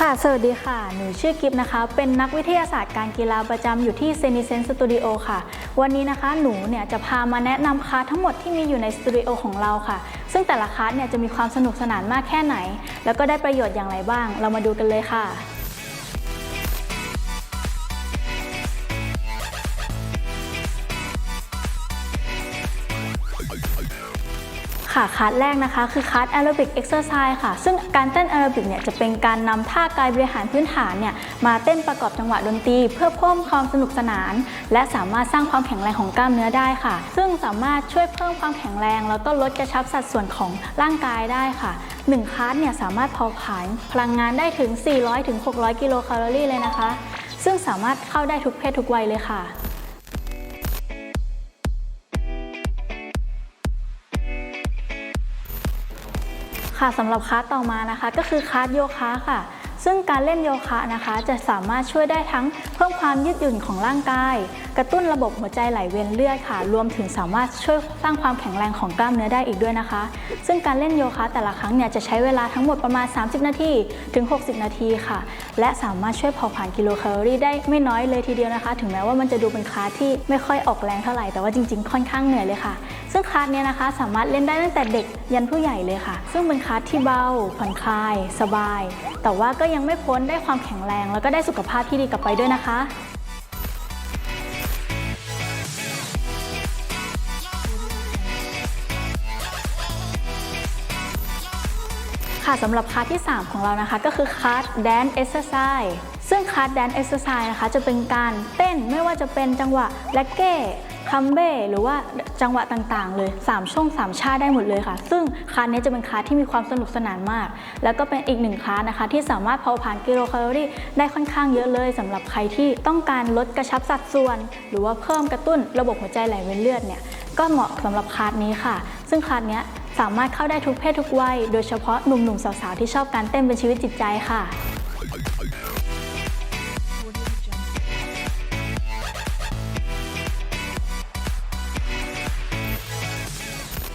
ค่ะ สวัสดีค่ะ หนูชื่อกิฟนะคะ เป็นนักวิทยาศาสตร์การกีฬาประจำอยู่ที่เซนิเซนสตูดิโอค่ะ วันนี้นะคะ หนูเนี่ยจะพามาแนะนำคลาสทั้งหมดที่มีอยู่ในสตูดิโอของเราค่ะ ซึ่งแต่ละคลาสเนี่ยจะมีความสนุกสนานมากแค่ไหน แล้วก็ได้ประโยชน์อย่างไรบ้าง เรามาดูกันเลยค่ะ ค่ะคลาสแรกนะคะ คือคลาสแอโรบิกเอ็กซ์เซอร์ไซส์ค่ะ ซึ่งการเต้นแอโรบิกเนี่ยจะเป็นการนำท่ากายบริหารพื้นฐานเนี่ยมาเต้นประกอบจังหวะดนตรี เพื่อเพิ่มความสนุกสนาน และสามารถสร้างความแข็งแรงของกล้ามเนื้อได้ค่ะ ซึ่งสามารถช่วยเพิ่มความแข็งแรง แล้วก็ลดกระชับสัดส่วนของร่างกายได้ค่ะหนึ่งคลาสเนี่ยสามารถเผาผลาญพลังงานได้ถึง 400-600 กิโลแคลอรี่เลยนะคะ ซึ่งสามารถเข้าได้ทุกเพศทุกวัยเลยค่ะ ค่ะสำหรับคลาสต่อมานะคะ ก็คือคลาสโยคะค่ะ ซึ่งการเล่นโยคะนะคะ จะสามารถช่วยได้ทั้งเพิ่มความยืดหยุ่นของร่างกาย กระตุ้นระบบหัวใจไหลเวียนเลือดค่ะ รวมถึงสามารถช่วยสร้างความแข็งแรงของกล้ามเนื้อได้อีกด้วยนะคะ ซึ่งการเล่นโยคะแต่ละครั้งเนี่ยจะใช้เวลาทั้งหมดประมาณ 30 นาทีถึง 60 นาทีค่ะ และสามารถช่วยเผาผลาญกิโลแคลอรี่ได้ไม่น้อยเลยทีเดียวนะคะ ถึงแม้ว่ามันจะดูเป็นคลาสที่ไม่ค่อยออกแรงเท่าไหร่แต่ว่าจริง ๆ ค่อนข้างเหนื่อยเลยค่ะ ซึ่งคลาสเนี้ยนะคะสามารถเล่นได้ตั้งแต่เด็กยันผู้ใหญ่เลยค่ะ ซึ่งเป็นคลาสที่เบาผ่อนคลาย สบาย แต่ว่าก็ยังไม่พ้นได้ความแข็งแรง แล้วก็ได้สุขภาพที่ดีกลับไปด้วยนะคะค่ะสำหรับคลาสที่ 3 ของเรานะคะก็คือคาส Dance Exercise ซึ่งคลาส Dance Exercise นะคะจะเป็นการเต้นไม่ว่าจะเป็นจังหวะแร็กเก้ คัมเบ้หรือว่าจังหวะต่างๆ เลย 3 ช่วง 3 ชาติได้หมดเลยค่ะ ซึ่งคลาสนี้จะเป็นคลาสที่มีความสนุกสนานมาก แล้วก็เป็นอีกหนึ่งคลาสนะคะ ที่สามารถเผาผลาญกิโลแคลอรี่ได้ค่อนข้างเยอะเลยสำหรับใครที่ต้องการลดกระชับสัดส่วน หรือว่าเพิ่มกระตุ้นระบบหัวใจไหลเวียนเลือดเนี่ยก็เหมาะสำหรับคลาสนี้ค่ะ ซึ่งคลาสนี้สามารถเข้าได้ทุกเพศทุกวัย โดยเฉพาะหนุ่มๆสาวๆที่ชอบการเต้นเป็นชีวิตจิตใจค่ะ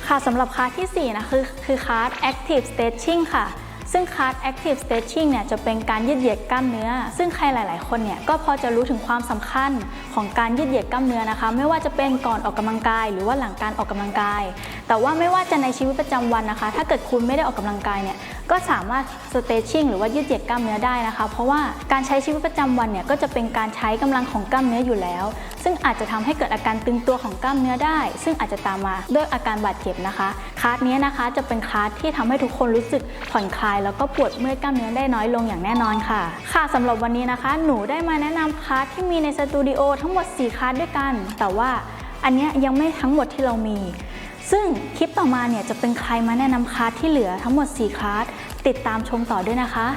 ค่ะสำหรับคลาสทีสี่ 4 นะคือคือคลาส Active Stretching ค่ะ ซึ่งคลาส Active Stretching เนี่ยจะเป็นการยืดเหยียดกล้ามเนื้อ ซึ่งใครหลาย ๆ คนเนี่ยก็พอจะรู้ถึงความสำคัญของการยืดเหยียดกล้ามเนื้อนะคะ ไม่ว่าจะเป็นก่อนออกกำลังกาย หรือว่าหลังการออกกำลังกาย แต่ว่าไม่ว่าจะในชีวิตประจำวันนะคะ ถ้าเกิดคุณไม่ได้ออกกำลังกายเนี่ย ก็สามารถ stretching หรือว่ายืดเหยียดกล้ามเนื้อได้นะคะ เพราะว่าการใช้ชีวิตประจำวันเนี่ยก็จะเป็นการใช้กำลังของกล้ามเนื้ออยู่แล้ว ซึ่งอาจจะทำให้เกิดอาการตึงตัวของกล้ามเนื้อได้ ซึ่งอาจจะตามมาด้วยอาการบาดเจ็บนะคะคลาสนี้นะคะจะเป็นคลาสที่ทำให้ทุกคนรู้สึกผ่อนคลาย แล้วก็ปวดเมื่อยกล้ามเนื้อได้น้อยลงอย่างแน่นอนค่ะ ค่ะสำหรับวันนี้นะคะ หนูได้มาแนะนำคลาสที่มีในสตูดิโอทั้งหมด 4คลาสด้วยกัน แต่ว่าอันนี้ยังไม่ทั้งหมดที่เรามี ซึ่งคลิปต่อมาเนี่ยจะเป็นใครมาแนะนำคลาสที่เหลือทั้งหมด 4 คลาส ติดตามชมต่อด้วยนะคะ